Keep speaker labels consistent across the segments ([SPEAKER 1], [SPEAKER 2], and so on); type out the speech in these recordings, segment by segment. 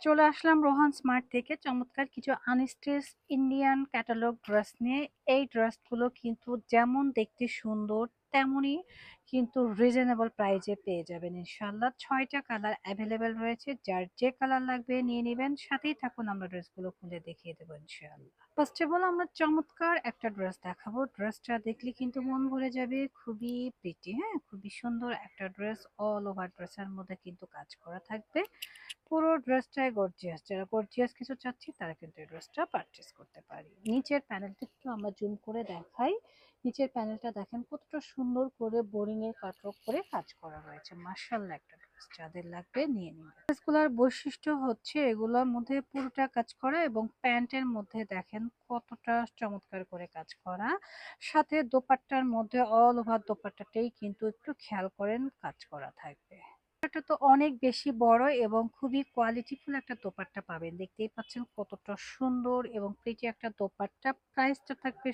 [SPEAKER 1] চলে আসলাম রোহান স্মার্ট থেকে। চমৎকার কিছু আনস্টেস ইন্ডিয়ান ক্যাটালগ ড্রেস নিয়ে। এই ড্রেসগুলো কিন্তু যেমন দেখতে সুন্দর তেমনই কিন্তু রিজনেবল প্রাইজে পেয়ে যাবেন। ইনশাল্লাহ ছয়টা কালার অ্যাভেলেবেল রয়েছে। যার যে কালার লাগবে নিয়ে নেবেন। সাথেই থাকুন, আমরা ড্রেসগুলো খুলে দেখিয়ে দেবো ইনশাল্লাহ ফার্স্ট অফ অল আমরা চমৎকার একটা ড্রেস দেখাবো। ড্রেসটা দেখলে কিন্তু মন ভরে যাবে। খুবই প্রিটি হ্যাঁ? খুবই সুন্দর একটা ড্রেস অল ওভার ড্রেসের মধ্যে কিন্তু কাজ করা থাকবে। পুরো ড্রেসটাই গর্জিয়াস যারা গর্জিয়াস কিছু চাচ্ছি তারা কিন্তু এই ড্রেসটা পারচেস করতে পারি নিচের প্যানেলটা একটু আমরা জুম করে দেখাই। নিচের প্যানেলটা দেখেন কতটা সুন্দর করে বোরিং এর কাটওয়ার্ক করে কাজ করা রয়েছে মার্শাল্লাহ একটা ড্রেস যাদের লাগবে নিয়ে নিন ড্রেসগুলোর বৈশিষ্ট্য হচ্ছে এগুলোর মধ্যে পুরোটা কাজ করা এবং প্যান্টের মধ্যে দেখেন কতটা চমৎকার করে কাজ করা। সাথে দোপাট্টার মধ্যে অল ওভার দোপাট্টাটাই কিন্তু একটু খেয়াল করেন কাজ করা থাকবে। দোপাট্টা তো অনেক বেশি বড় এবং খুবই কোয়ালিটিফুল একটা দোপাট্টা পাবেন। দেখতেই পাচ্ছেন কতটা সুন্দর এবং প্রিটি একটা দোপাট্টা প্রাইসটা থাকবে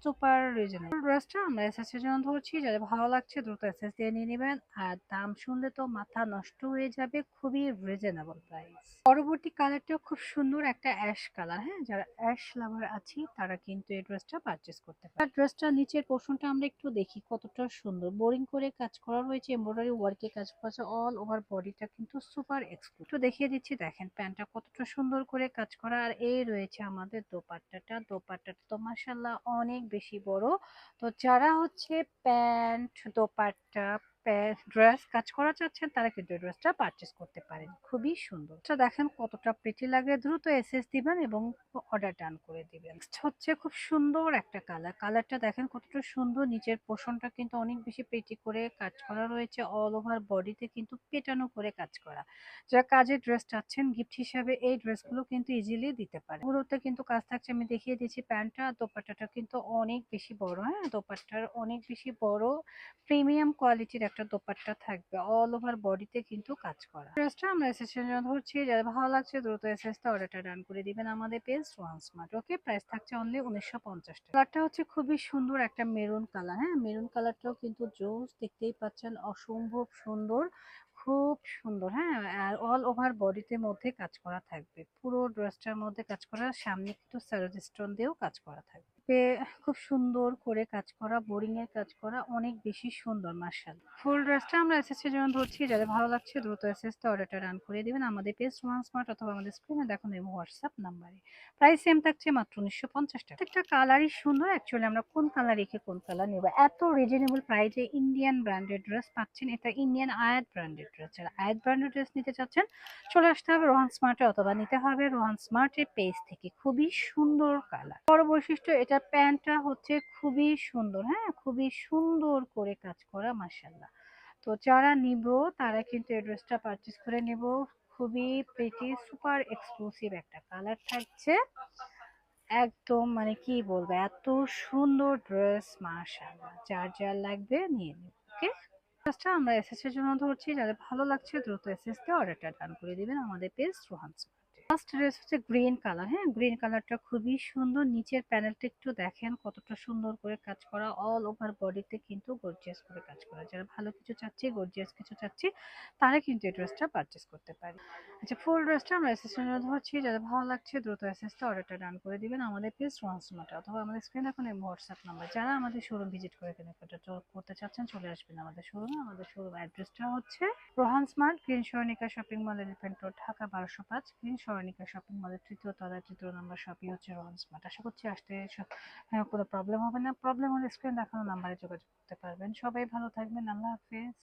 [SPEAKER 1] সুপার রিজনেবল ড্রেসটা আমরা এসএস এর জন্য ধরছি, যাদের ভালো লাগছে দ্রুত এসএস দিয়ে নিয়ে নেবেন। আর দাম শুনলে তো মাথা নষ্ট হয়ে যাবে, খুবই রিজনেবল প্রাইস পরবর্তী কালারটাও খুব সুন্দর একটা অ্যাশ কালার হ্যাঁ? যারা অ্যাশ লাভার আছি, তারা কিন্তু এই ড্রেসটা পারচেস করতে পারে ড্রেসটা নিচের পোর্শনটা আমরা একটু দেখি কতটা সুন্দর। বোরিং করে কাজ করা রয়েছে এমব্রয়ডারি ওয়ার্কে কাজ করা অল ওভার বডিটা কিন্তু সুপার এক্সক্লুড একটু দেখিয়ে দিচ্ছি, দেখেন প্যান্টটা কতটা সুন্দর করে কাজ করা, আর এই রয়েছে আমাদের দোপাট্টাটা। দোপাট্টাটা তো মাসাল্লাহ অনেক বেশি বড়। তো যারা হচ্ছে প্যান্ট, দোপাট্টা ড্রেস কাজ করা চাচ্ছেন, তারা কিন্তু ড্রেসটা পারচেস করতে পারেন। খুবই সুন্দর। এটা দেখেন কতটা প্রিটি লাগে। দ্রুত এসএস দিবেন এবং অর্ডার ডান করে দিবেন। হচ্ছে খুব সুন্দর একটা কালার কালারটা দেখেন কতটা সুন্দর। নিচের পোষণটা কিন্তু অনেক বেশি প্রিটি করে কাজ করা রয়েছে। অল ওভার বডিতে কিন্তু পেটানো করে কাজ করা। যারা কাজের ড্রেস চাচ্ছেন গিফট হিসাবে এই ড্রেসগুলো কিন্তু ইজিলি দিতে পারে পুরোতে কিন্তু কাজ থাকছে। আমি দেখিয়ে দিচ্ছি প্যান্টটা। দোপাট্টাটা কিন্তু অনেক বেশি বড় হ্যাঁ? দোপাট্টার অনেক বেশি বড় প্রিমিয়াম কোয়ালিটির একটা দোপাট্টা থাকবে। অল ওভার বডিতে কিন্তু কাজ করা। ড্রেসটা আমরা জন্য ধরছি। যাদের ভালো লাগছে দ্রুত এসএস টা অর্ডারটা ডান করে দিবেন আমাদের page one smart okay price থাকছে অনলি উনিশশো পঞ্চাশ টাকা। কালারটা হচ্ছে খুবই সুন্দর একটা মেরুন কালার হ্যাঁ? মেরুন কালারটাও কিন্তু জোস দেখতেই পাচ্ছেন। অসম্ভব সুন্দর, খুব সুন্দর। হ্যাঁ? আর অল ওভার বডিতে মধ্যে কাজ করা থাকবে। পুরো ড্রেসটার মধ্যে কাজ করা। সামনে কিন্তু স্যারোজ দিয়েও কাজ করা থাকবে। খুব সুন্দর করে কাজ করা বোরিং এর কাজ করা অনেক বেশি সুন্দর মার্শাল ফুল ড্রেসটা আমরা এসএস এর জন্য ধরছি, যাদের ভালো লাগছে দ্রুত এসএস তে অর্ডারটা রান করে দিবেন। আমাদের পেজ ওয়ান স্মার্ট অথবা আমাদের স্ক্রিনে দেখুন এবং হোয়াটসঅ্যাপ নাম্বারে প্রাইস সেম থাকছে মাত্র উনিশশো পঞ্চাশ টাকা। একটা কালারই সুন্দর। অ্যাকচুয়ালি আমরা কোন কালার রেখে কোন কালার নেব? এত রিজনেবল প্রাইসে ইন্ডিয়ান ব্র্যান্ডেড ড্রেস পাচ্ছেন। এটা ইন্ডিয়ান আয়াত ব্র্যান্ডেড ড্রেস যারা আয়াত ব্র্যান্ডেড ড্রেস নিতে চাচ্ছেন, চলে আসতে হবে রোহান স্মার্টে অথবা নিতে হবে রোহান স্মার্টের পেজ থেকে। খুবই সুন্দর কালার বড় বৈশিষ্ট্য, এটা প্যান্টটা হচ্ছে খুবই সুন্দর হ্যাঁ? খুবই সুন্দর করে কাজ করা মাসাল্লাহ তো যারা নিব, তারা কিন্তু এই ড্রেসটা পারচেস করে নেব। খুবই প্রিটি সুপার এক্সক্লুসিভ একটা কালার থাকছে। একদম মানে কি বলব, এত সুন্দর ড্রেস মাশাআল্লাহ। যার যার লাগবে নিয়ে নেব ওকে ড্রেসটা আমরা এসএস এর জন্য ধরছি, যাদের ভালো লাগছে, দ্রুত এসএস অর্ডারটা ডান করে দিবেন। আমাদের পেজ রোহান ফার্স্ট ড্রেস হচ্ছে গ্রিন কালার হ্যাঁ? গ্রিন কালারটা খুবই সুন্দর। নিচের প্যানেলটা একটু দেখেন কতটা সুন্দর করে কাজ করা। অল ওভার বডিতে কিন্তু গর্জিয়াস করে কাজ করা। যারা ভালো কিছু চাচ্ছি গর্জিয়াস কিছু চাচ্ছি, তারা কিন্তু এই ড্রেসটা পারচেস করতে পারে। আচ্ছা ফুল ড্রেসটা আমরা এসএস ধরছি। যাদের ভালো লাগছে, দ্রুত এসএসটা অর্ডারটা ডান করে দিবেন আমাদের পেজ রোহান অথবা আমাদের স্ক্রিনে এখন এই হোয়াটসঅ্যাপ নাম্বার যারা আমাদের শোরুম ভিজিট করে কেনাকাটা করতে চাচ্ছেন, চলে আসবেন আমাদের শোরুমে আমাদের শোরুম অ্যাড্রেসটা হচ্ছে Rohan smart green সরণিকা shopping mall elephant road Dhaka, বারোশো পাঁচ। গ্রিন সরণিকা শপিং মলের তৃতীয় তলায় তৃতীয় নাম্বার শপই হচ্ছে রন স্মার্ট আশা করছি আসতে হ্যাঁ, কোনো প্রবলেম হবে না। প্রবলেম হলে স্ক্রিন দেখানো নাম্বারে যোগাযোগ করতে পারবেন। সবাই ভালো থাকবেন। আল্লাহ হাফেজ।